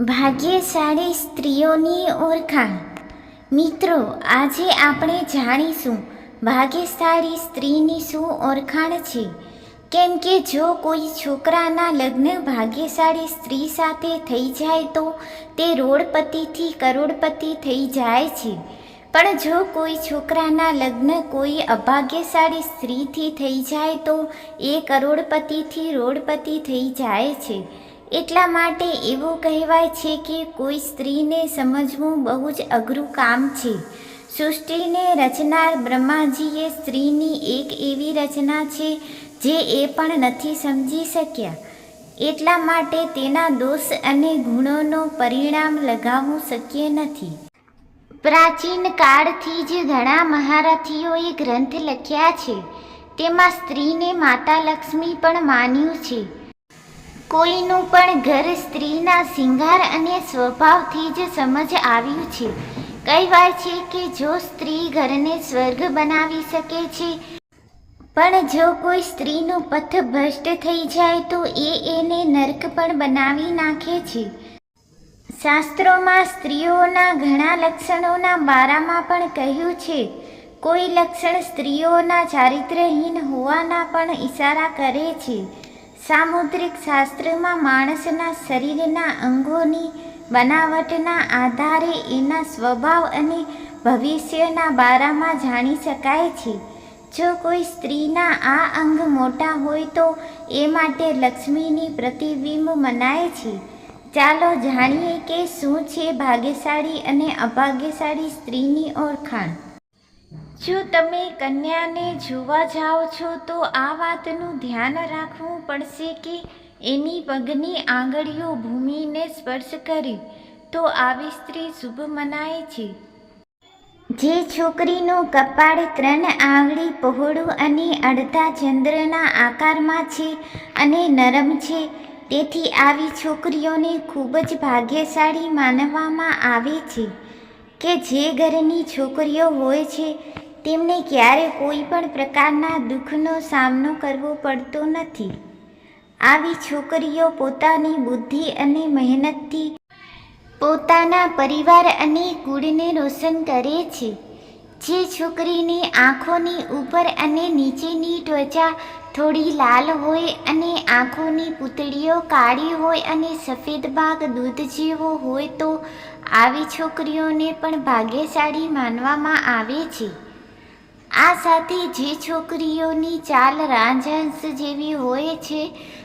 ભાગ્યશાળી સ્ત્રીઓની ઓળખાણ. મિત્રો, આજે આપણે જાણીશું ભાગ્યશાળી સ્ત્રીની શું ઓળખાણ છે. કેમ કે જો કોઈ છોકરાના લગ્ન ભાગ્યશાળી સ્ત્રી સાથે થઈ જાય તો તે રોડપતિથી કરોડપતિ થઈ જાય છે. પણ જો કોઈ છોકરાના લગ્ન કોઈ અભાગ્યશાળી સ્ત્રીથી થઈ જાય તો એ કરોડપતિથી રોડપતિ થઈ જાય છે. એટલા માટે એવું કહેવાય છે કે કોઈ સ્ત્રીને સમજવું બહુ જ અઘરું કામ છે. સૃષ્ટિને રચનાર બ્રહ્માજીએ સ્ત્રીની એક એવી રચના છે જે એ પણ નથી સમજી શક્યા. એટલા માટે તેના દોષ અને ગુણોનો પરિણામ લગાવવું શક્ય નથી. પ્રાચીન કાળથી જ ઘણા મહારથીઓએ ગ્રંથ લખ્યા છે. તેમાં સ્ત્રીને માતા લક્ષ્મી પણ માન્યું છે. કોઈનું પણ ઘર સ્ત્રીના શિંગાર અને સ્વભાવથી જ સમજ આવ્યું છે. કહેવાય છે કે જો સ્ત્રી ઘરને સ્વર્ગ બનાવી શકે છે, પણ જો કોઈ સ્ત્રીનું પથ ભ્રષ્ટ થઈ જાય તો એ એને નર્ક પણ બનાવી નાખે છે. શાસ્ત્રોમાં સ્ત્રીઓના ઘણા લક્ષણોના બારામાં પણ કહ્યું છે, કોઈ લક્ષણ સ્ત્રીઓના ચારિત્રહીન હોવાના પણ ઈશારા કરે છે. સામુદ્રિક શાસ્ત્રમાં માણસના શરીરના અંગોની બનાવટના આધારે એના સ્વભાવ અને ભવિષ્યના બારામાં જાણી શકાય છે. જો કોઈ સ્ત્રીના આ અંગ મોટા હોય તો એ માટે લક્ષ્મીની પ્રતિબિંબ મનાય છે. ચાલો જાણીએ કે શું છે ભાગ્યશાળી અને અભાગ્યશાળી સ્ત્રીની ઓળખાણ. જો તમે કન્યાને જોવા જાઓ છો, તો આ વાતનું ધ્યાન રાખવું પડશે કે એની પગની આંગળીઓ ભૂમિને સ્પર્શ કરે, તો આવી સ્ત્રી શુભ મનાય છે. જે છોકરીનું કપાળ ત્રણ આંગળી પહોળું અને અડધા ચંદ્રના આકારમાં છે અને નરમ છે, તેથી આવી છોકરીઓને ખૂબ જ ભાગ્યશાળી માનવામાં આવે છે કે જે ઘરની છોકરીઓ હોય છે તેમને ક્યારે કોઈ પણ પ્રકારના દુઃખનો સામનો કરવો પડતો નથી. આવી છોકરીઓ પોતાની બુદ્ધિ અને મહેનતથી પોતાના પરિવાર અને કુળને રોશન કરે છે. જે છોકરીની આંખોની ઉપર અને નીચેની ત્વચા થોડી લાલ હોય અને આંખોની પૂતળીઓ કાળી હોય અને સફેદ ભાગ દૂધ જેવો હોય તો આવી છોકરીઓને પણ ભાગ્યશાળી માનવામાં આવે છે. આ સાથે જે છોકરીઓની ચાલ રાંઝાંસ જેવી હોય છે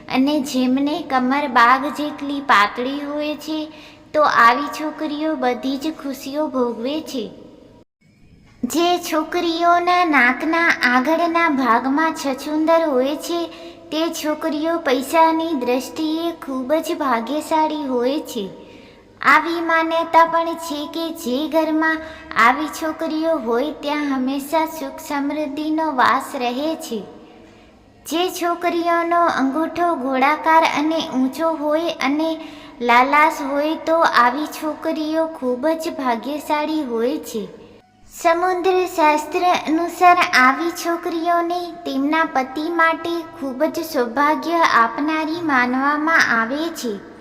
અને જેમને કમર બાગ જેટલી પાતળી હોય છે, તો આવી છોકરીઓ બધી જ ખુશીઓ ભોગવે છે. જે છોકરીઓના નાકના આગળના ભાગમાં છછુંદર હોય છે, તે છોકરીઓ પૈસાની દ્રષ્ટિએ ખૂબ જ ભાગ્યશાળી હોય છે. આવી માન્યતા પણ છે કે જે ઘરમાં આવી છોકરીઓ હોય ત્યાં હંમેશા સુખ સમૃદ્ધિનો વાસ રહે છે. જે છોકરીઓનો અંગૂઠો ગોળાકાર અને ઊંચો હોય અને લાલાશ હોય તો આવી છોકરીઓ ખૂબ જ ભાગ્યશાળી હોય છે. સમુદ્ર શાસ્ત્ર અનુસાર આવી છોકરીઓને તેમના પતિ માટે ખૂબ જ સૌભાગ્ય આપનારી માનવામાં આવે છે.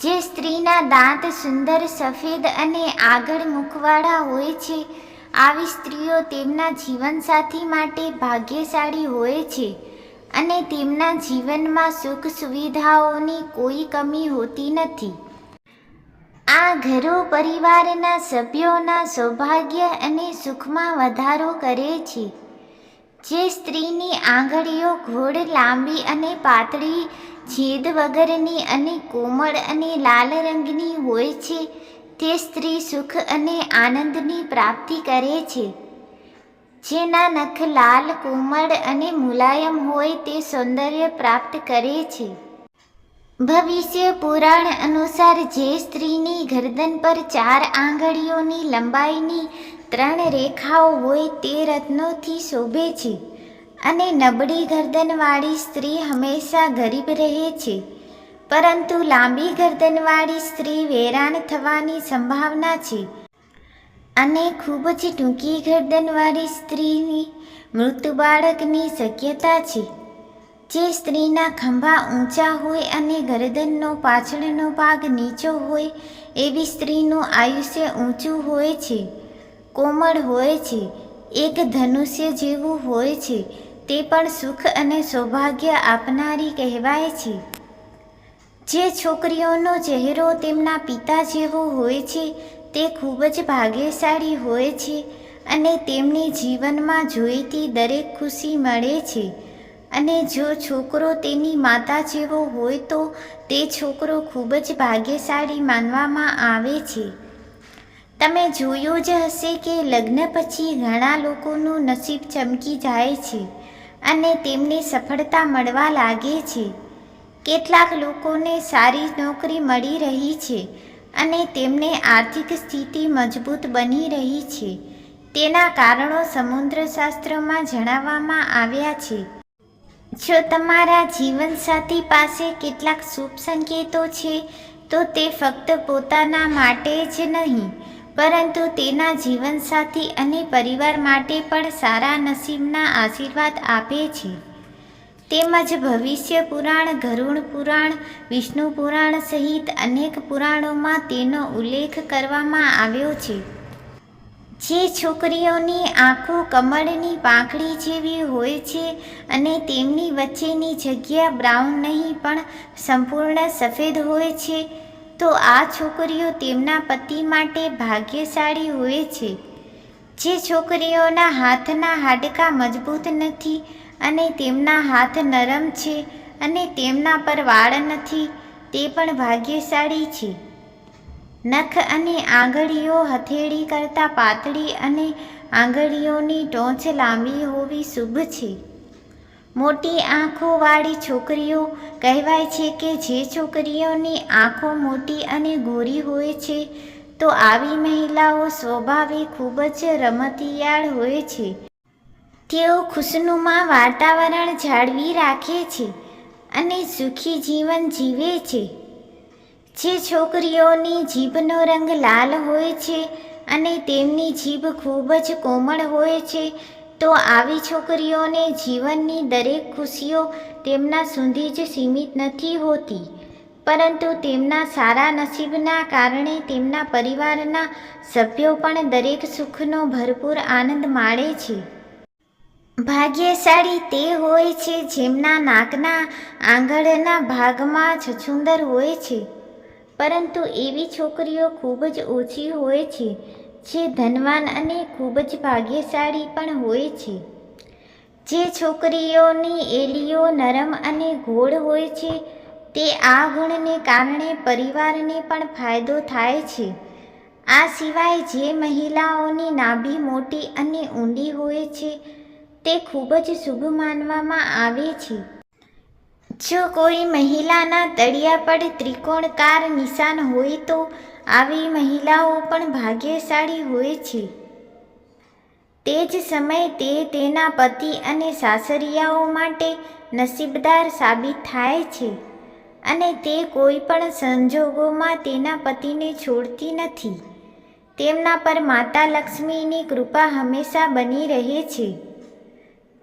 જે સ્ત્રીના દાંત સુંદર, સફેદ અને આગળ મુખવાળા હોય છે, આવી સ્ત્રીઓ તેમના જીવનસાથી માટે ભાગ્યશાળી હોય છે અને તેમના જીવનમાં સુખ સુવિધાઓની કોઈ કમી હોતી નથી. આ ઘરો પરિવારના સભ્યોના સૌભાગ્ય અને સુખમાં વધારો કરે છે. જે સ્ત્રીની આંગળીઓ ઘોડ લાંબી અને પાતળી છેદ વગરની અને કોમળ અને લાલ રંગની હોય છે, તે સ્ત્રી સુખ અને આનંદની પ્રાપ્તિ કરે છે. જેના નખ લાલ, કોમળ અને મુલાયમ હોય તે સૌંદર્ય પ્રાપ્ત કરે છે. ભવિષ્ય પુરાણ અનુસાર જે સ્ત્રીની ગરદન પર ચાર આંગળીઓની લંબાઈની ત્રણ રેખાઓ હોય તે રત્નોથી શોભે છે. અને નબળી ગરદનવાળી સ્ત્રી હંમેશા ગરીબ રહે છે. પરંતુ લાંબી ગરદનવાળી સ્ત્રી વેરાન થવાની સંભાવના છે. અને ખૂબ જ ટૂંકી ગરદનવાળી સ્ત્રીની મૃત્યુ બાળકની શક્યતા છે. જે સ્ત્રીના ખંભા ઊંચા હોય અને ગરદનનો પાછળનો ભાગ નીચો હોય, એવી સ્ત્રીનું આયુષ્ય ઊંચું હોય છે. કોમળ હોય છે. એક ધનુષ્ય જેવું હોય છે. તે પણ સુખ અને સૌભાગ્ય આપનારી કહેવાય છે. જે છોકરીઓનો ચહેરો તેમના પિતા જેવો હોય છે, તે ખૂબ જ ભાગ્યશાળી હોય છે અને તેમને જીવનમાં જોઈતી દરેક ખુશી મળે છે. અને જો છોકરો તેની માતા જેવો હોય તો તે છોકરો ખૂબ જ ભાગ્યશાળી માનવામાં આવે છે. તમે જોયું જ હશે કે લગ્ન પછી ઘણા લોકોનું નસીબ ચમકી જાય છે. અને તેમને સફળતા મળવા લાગે છે. કેટલાક લોકોને સારી નોકરી મળી રહી છે અને તેમને આર્થિક સ્થિતિ મજબૂત બની રહી છે. તેના કારણો સમુદ્રશાસ્ત્રમાં જણાવવામાં આવ્યા છે. જો તમારા જીવનસાથી પાસે કેટલાક શુભ સંકેતો છે, તો તે ફક્ત પોતાના માટે જ નહીં પરંતુ તેના જીવનસાથી અને પરિવાર માટે પણ સારા નસીબના આશીર્વાદ આપે છે. તેમજ ભવિષ્ય પુરાણ ગરુણ પુરાણ, વિષ્ણુ પુરાણ સહિત અનેક પુરાણોમાં તેનો ઉલ્લેખ કરવામાં આવ્યો છે. જે છોકરીઓની આંખો કમળની પાંખડી જેવી હોય છે અને તેમની વચ્ચેની જગ્યા બ્રાઉન નહીં પણ સંપૂર્ણ સફેદ હોય છે તો આ છોકરીઓ તેમના પતિ માટે ભાગ્યશાળી હોય છે. જે છોકરીઓના હાથના હાડકા મજબૂત નથી અને તેમના હાથ નરમ છે અને તેમના પર વાળ નથી, તે પણ ભાગ્યશાળી છે. નખ અને આંગળીઓ હથેળી કરતાં પાતળી અને આંગળીઓની ટોચ લાંબી હોવી શુભ છે. મોટી આંખોવાળી છોકરીઓ કહેવાય છે કે જે છોકરીઓની આંખો મોટી અને ગોરી હોય છે, તો આવી મહિલાઓ સ્વભાવે ખૂબ જ રમતિયાળ હોય છે. તેઓ ખુશનુમા વાતાવરણ જાળવી રાખે છે અને સુખી જીવન જીવે છે. જે છોકરીઓની જીભનો રંગ લાલ હોય છે અને તેમની જીભ ખૂબ જ કોમળ હોય છે તો આવી છોકરીઓને જીવનની દરેક ખુશીઓ તેમના સુધી જ સીમિત નથી હોતી. પરંતુ તેમના સારા નસીબના કારણે તેમના પરિવારના સભ્યો પણ દરેક સુખનો ભરપૂર આનંદ માણે છે. ભાગ્યશાળી તે હોય છે જેમના નાકના આંગળના ભાગમાં છછુંદર હોય છે. પરંતુ એવી છોકરીઓ ખૂબ જ ઓછી હોય છે જે ધનવાન અને ખૂબ જ ભાગ્યશાળી પણ હોય છે. જે છોકરીઓની એલીઓ નરમ અને ગોળ હોય છે, તે આ ગુણને કારણે પરિવારને પણ ફાયદો થાય છે. આ સિવાય જે મહિલાઓની નાભી મોટી અને ઊંડી હોય છે, તે ખૂબ જ શુભ માનવામાં આવે છે. જો કોઈ મહિલાના તળિયા પર ત્રિકોણકાર નિશાન હોય તો આવી મહિલાઓ પણ ભાગ્યશાળી હોય છે. તે જ સમયે તે તેના પતિ અને સાસરિયાઓ માટે નસીબદાર સાબિત થાય છે અને તે કોઈ પણ સંજોગોમાં તેના પતિને છોડતી નથી. તેમના પર માતા લક્ષ્મીની કૃપા હંમેશા બની રહે છે.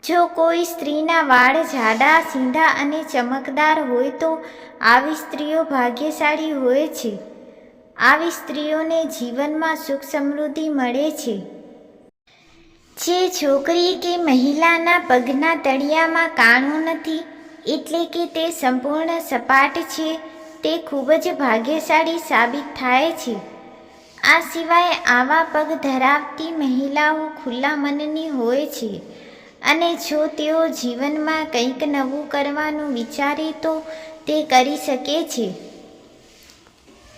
જો કોઈ સ્ત્રીના વાળ જાડા, સીધા અને ચમકદાર હોય તો આવી સ્ત્રીઓ ભાગ્યશાળી હોય છે. આવી સ્ત્રીઓને જીવનમાં સુખ સમૃદ્ધિ મળે છે. જે છોકરી કે મહિલાના પગના તળિયામાં કાણું નથી, એટલે કે તે સંપૂર્ણ સપાટ છે, તે ખૂબ જ ભાગ્યશાળી સાબિત થાય છે. આ સિવાય આવા પગ ધરાવતી મહિલાઓ ખુલ્લા મનની હોય છે. અને જો તેઓ જીવનમાં કંઈક નવું કરવાનું વિચારે તો તે કરી શકે છે.